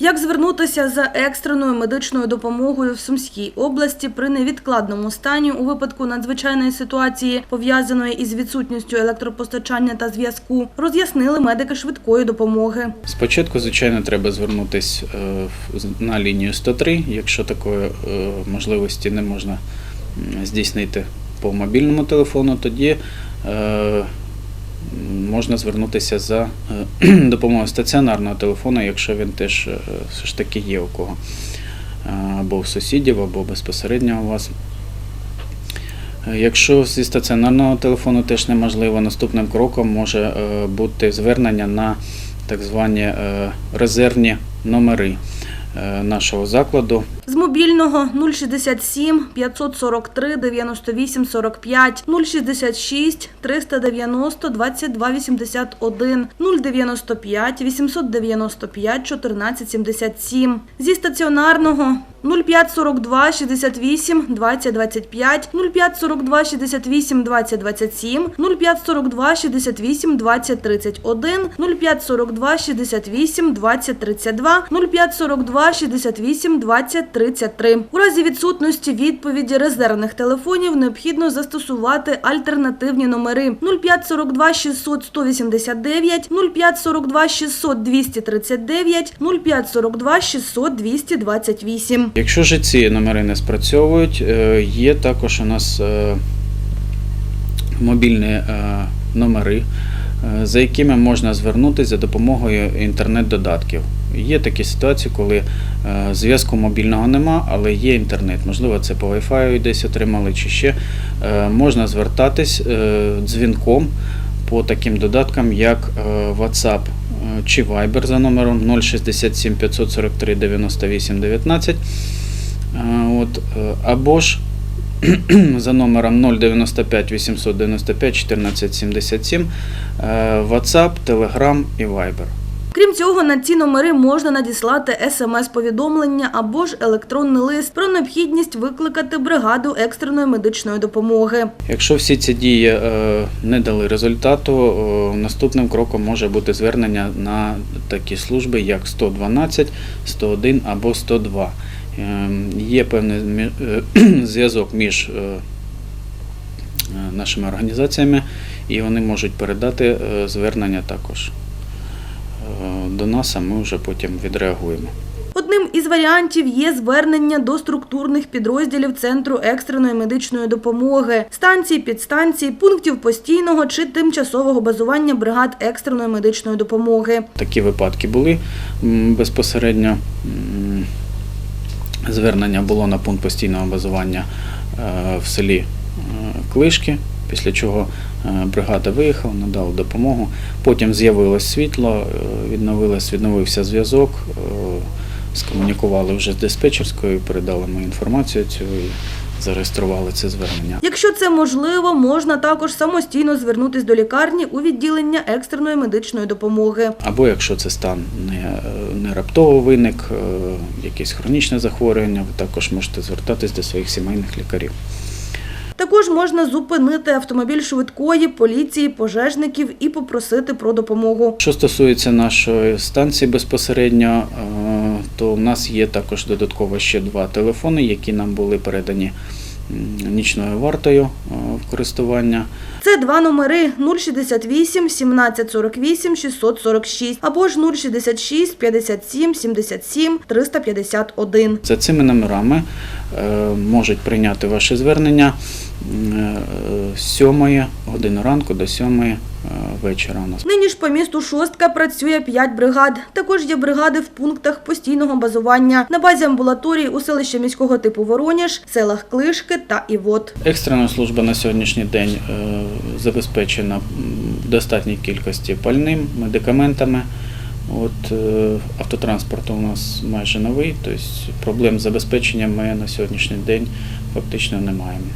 Як звернутися за екстреною медичною допомогою в Сумській області при невідкладному стані у випадку надзвичайної ситуації, пов'язаної із відсутністю електропостачання та зв'язку, роз'яснили медики швидкої допомоги. Спочатку, звичайно, треба звернутися на лінію 103, якщо такої е, можливості не можна здійснити по мобільному телефону, тоді е, можна звернутися за е, допомогою стаціонарного телефону, якщо він теж е, все ж таки є у кого. Е, Або в сусідів, або безпосередньо у вас. Якщо зі стаціонарного телефону теж неможливо, наступним кроком може бути звернення на так звані резервні номери нашого закладу. З мобільного 067 543 98 45, 066 390 22 81, 095 895 14 77. Зі стаціонарного 0542 68 20 25, 0542 68 20 27, 0542 68 20 31, 0542 68 20 32, 0542 68 20 33. У разі відсутності відповіді резервних телефонів необхідно застосувати альтернативні номери 0542 600 189, 0542 600 239, 0542 600 228. Якщо ж ці номери не спрацьовують, е, є також у нас е, мобільні е, номери, за якими можна звернутися за допомогою інтернет-додатків. Є такі ситуації, коли е, зв'язку мобільного нема, але є інтернет. Можливо, це по Wi-Fi десь отримали чи ще. Е, Можна звертатись е, дзвінком по таким додаткам, як WhatsApp чи Viber за номером 067 543 98 19. Е, От, або ж за номером 095 895 1477 е, WhatsApp, Telegram і Viber. Крім цього, на ці номери можна надіслати смс-повідомлення або ж електронний лист про необхідність викликати бригаду екстреної медичної допомоги. Якщо всі ці дії е, не дали результату, е, наступним кроком може бути звернення на такі служби, як 112, 101 або 102. Е, Є певний зв'язок між нашими організаціями, і вони можуть передати звернення також до нас, а ми вже потім відреагуємо. Одним із варіантів є звернення до структурних підрозділів Центру екстреної медичної допомоги, станцій, підстанцій, пунктів постійного чи тимчасового базування бригад екстреної медичної допомоги. Такі випадки були безпосередньо. Звернення було на пункт постійного базування е, в селі е, Клишки, після чого е, бригада виїхала, надала допомогу. Потім з'явилось світло, е, відновився зв'язок, е, скомунікували вже з диспетчерською, передали ми інформацію цю і зареєстрували це звернення. Якщо це можливо, можна також самостійно звернутись до лікарні у відділення екстреної медичної допомоги. Або якщо це стан не, не раптово виник, е, якесь хронічне захворювання, ви також можете звертатись до своїх сімейних лікарів. Також можна зупинити автомобіль швидкої, поліції, пожежників і попросити про допомогу. Що стосується нашої станції безпосередньо, е, то в нас є також додатково ще два телефони, які нам були передані нічною вартою е, в користування. Це два номери 068 1748 646 або ж 066 57 77 351. За цими номерами е, можуть прийняти ваше звернення е, з 7 години ранку до 7 е, вечора. У нас Нині ж по місту Шостка працює 5 бригад. Також є бригади в пунктах постійного базування на базі амбулаторій у селищі міського типу Вороніж, селах Клишки та Івот. Екстрена служба на сьогоднішній день е, забезпечена в достатній кількості пальним, медикаментами. От, е, автотранспорт у нас майже новий, тобто проблем з забезпеченням ми на сьогоднішній день фактично не маємо.